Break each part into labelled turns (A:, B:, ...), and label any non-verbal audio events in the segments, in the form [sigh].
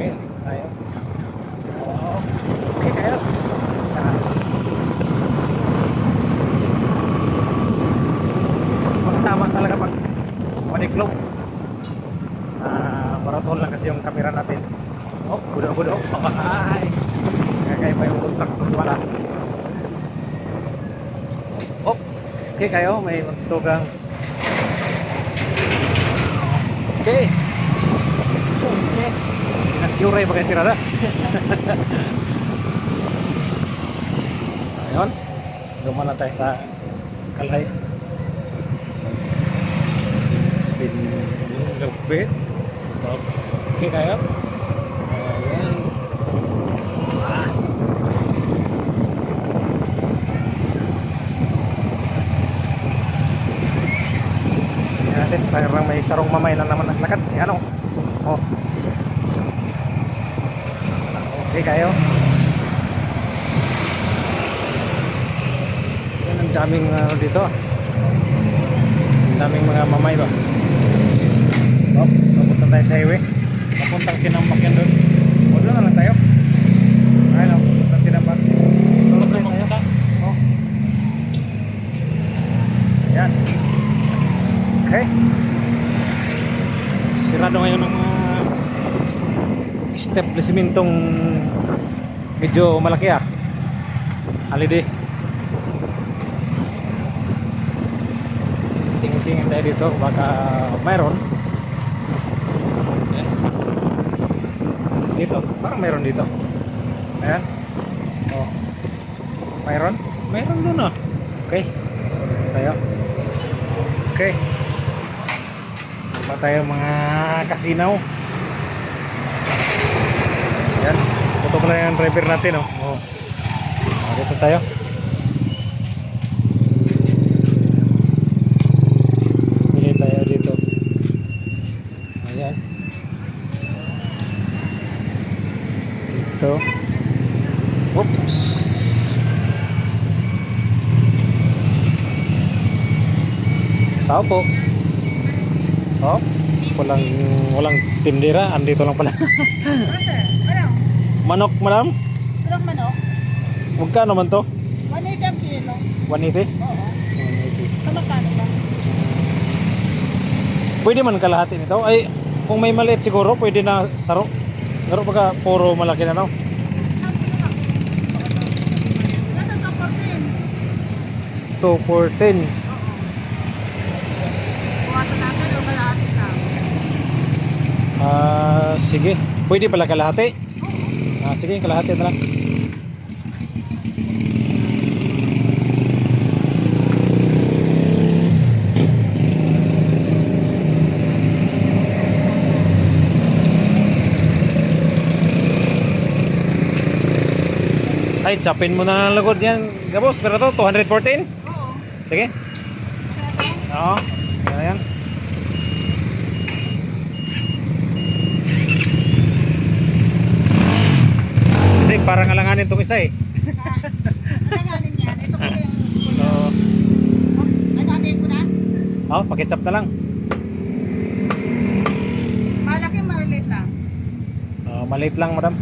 A: Okay, tayo. Okay. Tara. Magtama talaga pag maniklog. Ah, marathon lang kasi yung camera natin. Oh, budo-budo. Ay. Kaya pa yung contractor. Oh, okay kayo. May magtugang. Okay. Sinag-curay ba kayo tirada? Ayun. Duman na tayo sa kalay. Pinlupit. Okay kayo? Ayan. Ah. Natin, parang may sarong mamay na naman naglakad. Yan o. Oh. Okay kayo? Yan ang daming ano dito. Ang daming mga mamay ba? Oh, papunta tayo sa highway. Papuntang Tinambak yan doon. O doon na lang tayo. Ayun o, papuntang Tinambak. Tulog na tayo. Oh. Yan. Okay. Sirado ngayon ng mga establishmentong medyo malaki ah. Holiday. Tingin-tingin tayo dito baka mayroon. Yan. Dito, parang mayroon dito. Ayan. Oh. Mayroon? Mayroon doon ah. Okay. Tayo. Okay. Ba tayo mga kasinaw. Yan. Ito pala yung driver natin oh. Oh. dito tayo. Pili tayo dito. Ayan. Dito. Oops. Tao po. Oh, walang walang tindera, andito lang pala. [laughs]
B: Ano?
A: Manok, madam?
B: Anong manok?
A: Magkano man to?
B: 180 ang kilo.
A: 180?
B: Oo.
A: 180.
B: Sa magkano ba?
A: Pwede man kalahati nito. Ay, kung may maliit siguro, pwede na saro. Pero pagka puro malaki na no.
B: Nasa sa 14.
A: 2 for 10.
B: Buwasan natin o kalahati ka?
A: Ah, sige. Pwede pala kalahati. Ah, sige, kalahati na lang. Ay, chapin mo na ng lagod yan. Gabos, pero to, 214?
B: Oo.
A: Sige. Oo. Ayan. Kasi parang alanganin itong isa eh.
B: Nga din yan? Ito kasi yung
A: So,
B: Ano atin ko na?
A: oh, pakitsap na lang.
B: Malaki maliit lang.
A: Uh, maliit lang, madam.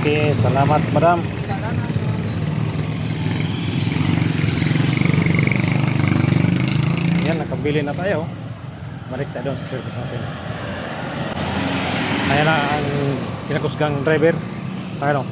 A: Okay, salamat, madam. Ayan, nakabili na tayo. Balik tayo doon sa service natin. Ayan na ang kinakusgang driver. Ano?